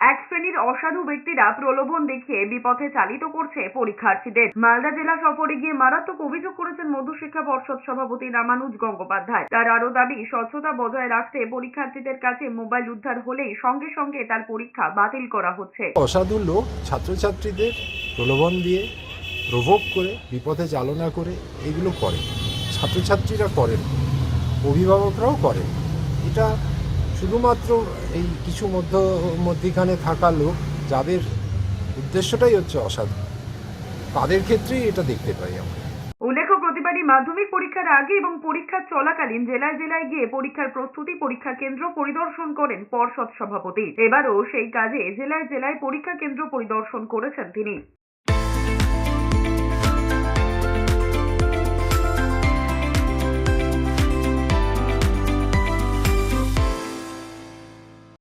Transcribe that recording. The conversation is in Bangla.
এক শ্রেণির অসাধু ব্যক্তিরা প্রলোভন দেখিয়ে বিপথে চালিত করছে পরীক্ষার্থীদের। মালদা জেলা সফরে গিয়ে মারাত্মক অভিযোগ করেছেন মধ্যশিক্ষা পর্ষদ সভাপতি রামানুজ গঙ্গোপাধ্যায়। তার আরও দাবি, স্বচ্ছতা বজায় রাখতে পরীক্ষার্থীদের কাছে মোবাইল উদ্ধার হলেই সঙ্গে সঙ্গে তার পরীক্ষা বাতিল করা হচ্ছে। অসাধু লোক ছাত্রছাত্রীদের প্রলোভন দিয়ে প্রভোগ করে, বিপথে চালনা করে, এগুলো করে। ছাত্রছাত্রীরা করেন, অভিভাবকরাও করেন। এটা শুধুমাত্র এই কিছু মধ্য, মধ্যিখানে থাকা লোক, যাদের উদ্দেশ্যটাই হচ্ছে অসাধু, তাদের ক্ষেত্রেই এটা দেখতে পাই আমরা। উল্লেখ্য, প্রতিবারই মাধ্যমিক পরীক্ষার আগে এবং পরীক্ষা চলাকালীন জেলায় জেলায় গিয়ে পরীক্ষার প্রস্তুতি, পরীক্ষা কেন্দ্র পরিদর্শন করেন পর্ষদ সভাপতি। এবারও সেই কাজে জেলায় জেলায় পরীক্ষা কেন্দ্র পরিদর্শন করেছেন তিনি।